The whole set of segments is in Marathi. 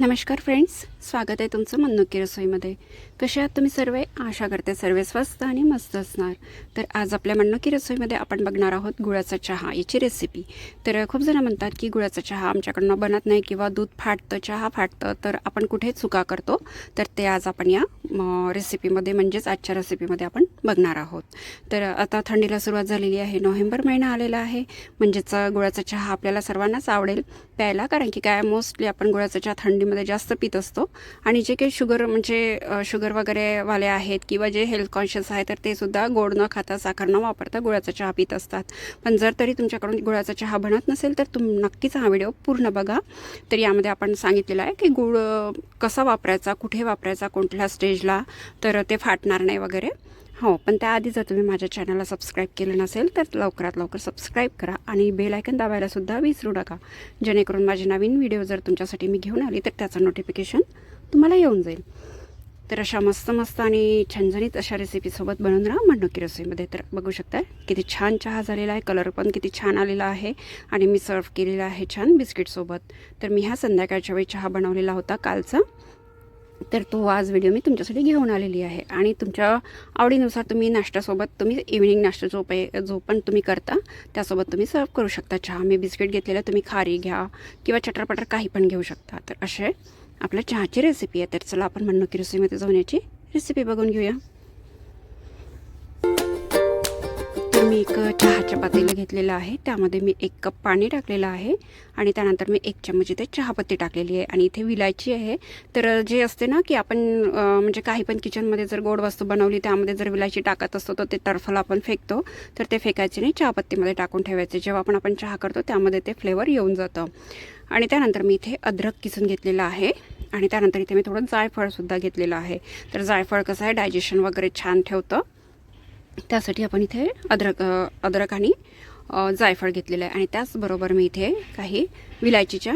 नमस्कार फ्रेंड्स स्वागत आहे तुमचं मन्नुकी रसोईमध्ये. कसे आहात तुम्ही सर्व आशा करते सर्व स्वस्त आणि मस्त असणार. तर आज आपल्या मन्नुकी रसोईमध्ये आपण बघणार आहोत गुळाचा चहा याची रेसिपी तर खूप जण म्हणतात की गुळाचा चहा आमच्याकडनं बनत नाही किंवा दूध फाटतं चहा फाटतं तर आपण कुठे चुका करतो? तर ते आज आपण या रेसिपीमध्ये म्हणजेच आजच्या रेसिपीमध्ये आपण बघणार आहोत. तर आता थंडीला सुरुवात झालेली आहे नोव्हेंबर महिना आलेला आहे. म्हणजेच गुळाचा चहा आपल्याला सर्वांनाच आवडेल प्यायला कारण की काय मोस्टली आपण गुळाचा चहा थंडी थंडीमध्ये जास्त पित असतो. आणि जे काही शुगर म्हणजे शुगर वगैरे वाले आहेत किंवा जे हेल्थ कॉन्शियस आहे तर ते सुद्धा गोड न खाता साखर न वापरता गुळाचा चहा पित असतात. पण जर तरी तुमच्याकडून गुळाचा चहा बनत नसेल तर तुम नक्कीच हा व्हिडिओ पूर्ण बघा. तर यामध्ये आपण सांगितलेलं आहे की गुळ कसा वापरायचा कुठे वापरायचा कोणत्या स्टेजला तर ते फाटणार नाही वगैरे. हो पण त्याआधी जर तुम्ही माझ्या चॅनलला सबस्क्राईब केलं नसेल तर लवकरात लवकर सबस्क्राईब करा आणि बेल आयकन दाबायलासुद्धा विसरू नका. जेणेकरून माझे नवीन व्हिडिओ जर तुमच्यासाठी मी घेऊन आली तर त्याचं नोटिफिकेशन तुम्हाला येऊन जाईल. तर अशा मस्त मस्त आणि छणछणीत अशा रेसिपीसोबत बनवून राहा मंडुकी रसोईमध्ये तर बघू शकता किती छान चहा झालेला आहे कलर पण किती छान आलेला आहे आणि मी सर्व केलेला आहे छान बिस्किटसोबत तर मी ह्या संध्याकाळच्या वेळी चहा बनवलेला होता कालचा. तर तो आज व्हिडिओ मी तुमच्यासाठी घेऊन आलेली आहे. आणि तुमच्या आवडीनुसार तुम्ही नाश्त्यासोबत तुम्ही इव्हिनिंग नाश्ता जो पे जो पण तुम्ही करता त्यासोबत तुम्ही सर्व करू शकता. चहा मी बिस्किट घेतलेलं तुम्ही खारी घ्या किंवा चटरपटर काही पण घेऊ शकता. तर असे आपल्या चहाची रेसिपी आहे. तर चला आपण म्हणणं की रेसिपीमध्ये जाऊन याची रेसिपी बघून घेऊया. मी एक चहाच्या पातेलं घेतलेलं आहे. त्यामध्ये मी एक कप पाणी टाकलेलं आहे आणि त्यानंतर मी एक चमच इथे चहापत्ती टाकलेली आहे आणि इथे विलायची आहे. तर जे असते ना की आपण म्हणजे काही पण किचनमध्ये जर गोड वस्तू बनवली त्यामध्ये जर विलायची टाकत असतो तर ते टरफल आपण फेकतो. तर ते फेकायचे नाही चहापत्तीमध्ये टाकून ठेवायचे. जेव्हा पण आपण चहा करतो त्यामध्ये ते फ्लेवर येऊन जातं. आणि त्यानंतर मी इथे अद्रक किसून घेतलेलं आहे आणि त्यानंतर इथे मी थोडं जायफळसुद्धा घेतलेलं आहे. तर जायफळ कसं आहे डायजेशन वगैरे छान ठेवतं. त्यासाठी आपण इथे अद्रक अद्रक आणि जायफळ घेतलेलं आहे. आणि त्याचबरोबर मी इथे काही विलायचीच्या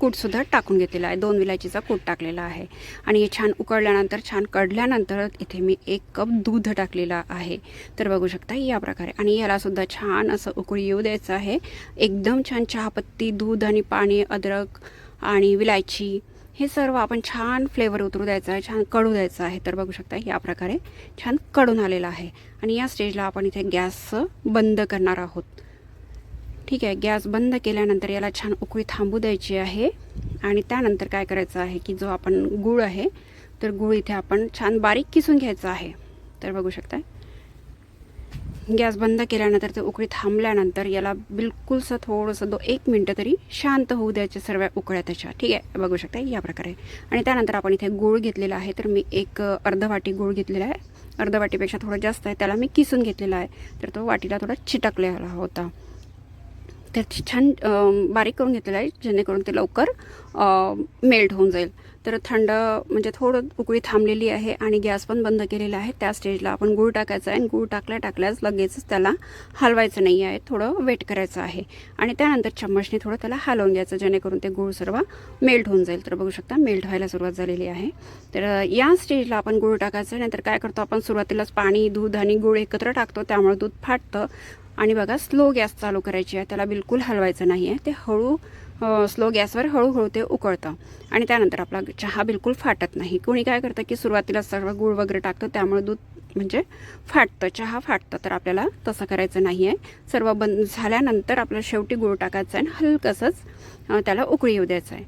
कूटसुद्धा टाकून घेतलेला आहे. दोन विलायचीचा कूट टाकलेला आहे. आणि हे छान उकळल्यानंतर छान कढल्यानंतर इथे मी एक कप दूध टाकलेला आहे. तर बघू शकता या प्रकारे. आणि यालासुद्धा छान असं उकळी येऊ द्यायचं आहे. एकदम छान चहापत्ती दूध आणि पाणी अद्रक आणि विलायची हे सर्व आपण छान फ्लेवर उतरू द्यायचं आहे छान कडू द्यायचं आहे. तर बघू शकता या प्रकारे छानकडून आलेलं आहे. आणि या स्टेजला आपण इथे गॅस बंद करणार आहोत. ठीक आहे गॅस बंद केल्यानंतर याला छान उकळी थांबू द्यायची आहे. आणि त्यानंतर काय करायचं आहे की जो आपण गूळ आहे तर गूळ इथे आपण छान बारीक किसून घ्यायचा आहे. तर बघू शकता गॅस बंद केल्यानंतर ते उकळी थांबल्यानंतर याला बिलकुलसं थोडंसं दो एक मिनटं तरी शांत होऊ द्यायचे सर्व उकळ्या त्याच्या. ठीक आहे? बघू शकता या प्रकारे. आणि त्यानंतर आपण इथे गूळ घेतलेला आहे. तर मी एक अर्ध वाटी गूळ घेतलेला आहे. अर्ध वाटीपेक्षा थोडं जास्त आहे. त्याला मी किसून घेतलेला आहे. तर तो वाटीला थोडा चिटकलेला होता. त्याची छान बारीक करून घेतलेलं आहे जेणेकरून ते लवकर मेल्ट होऊन जाईल. तर थंड म्हणजे थोडं उकळी थांबलेली आहे आणि गॅस पण बंद केलेला आहे. त्या स्टेजला आपण गूळ टाकायचा आहे आणि गूळ टाकल्या टाकल्याच लगेचच त्याला हलवायचं नाही आहे. थोडं वेट करायचं आहे. आणि त्यानंतर चम्मचने थोडं त्याला हलवून घ्यायचं जेणेकरून ते गूळ सर्व मेल्ट होऊन जाईल. तर बघू शकता मेल्ट व्हायला सुरुवात झालेली आहे. तर या स्टेजला आपण गूळ टाकायचं नाहीतर काय करतो आपण? सुरुवातीलाच पाणी दूध आणि गूळ एकत्र टाकतो. त्यामुळे दूध फाटतं. आणि बघा स्लो गॅस चालू करायची आहे. त्याला बिलकुल हलवायचं नाही आहे ते हळू स्लो गॅसवर हळूहळू ते उकळतं. आणि त्यानंतर आपला चहा बिलकुल फाटत नाही. कोणी काय करतं की सुरुवातीला सर्व गूळ वगैरे टाकतं त्यामुळे दूध म्हणजे फाटतं. चहा फाटतं तर आपल्याला तसं करायचं नाही आहे सर्व बंद झाल्यानंतर आपल्याला शेवटी गूळ टाकायचं आहे आणि हलकंसंच त्याला उकळी येऊ द्यायचं आहे.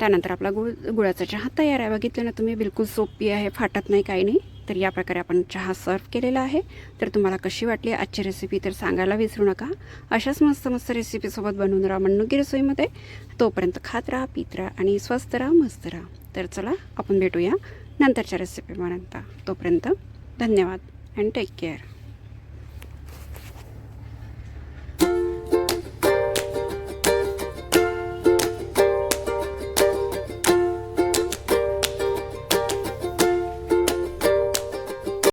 त्यानंतर आपला गुळ गुळाचा चहा तयार आहे. बघितलं ना तुम्ही बिलकुल सोपी आहे फाटत नाही काही नाही. तर या प्रकारे आपण चहा सर्व केलेला आहे. तर तुम्हाला कशी वाटली आजची रेसिपी तर सांगायला विसरू नका. अशाच मस्त मस्त रेसिपीसोबत बनवून राहा मन्नुकी रसोईमध्ये. तोपर्यंत खात राहा पित राहा आणि स्वस्त राहा मस्त राहा. तर चला आपण भेटूया नंतरच्या रेसिपीपर्यंत तोपर्यंत धन्यवाद अँड टेक केअर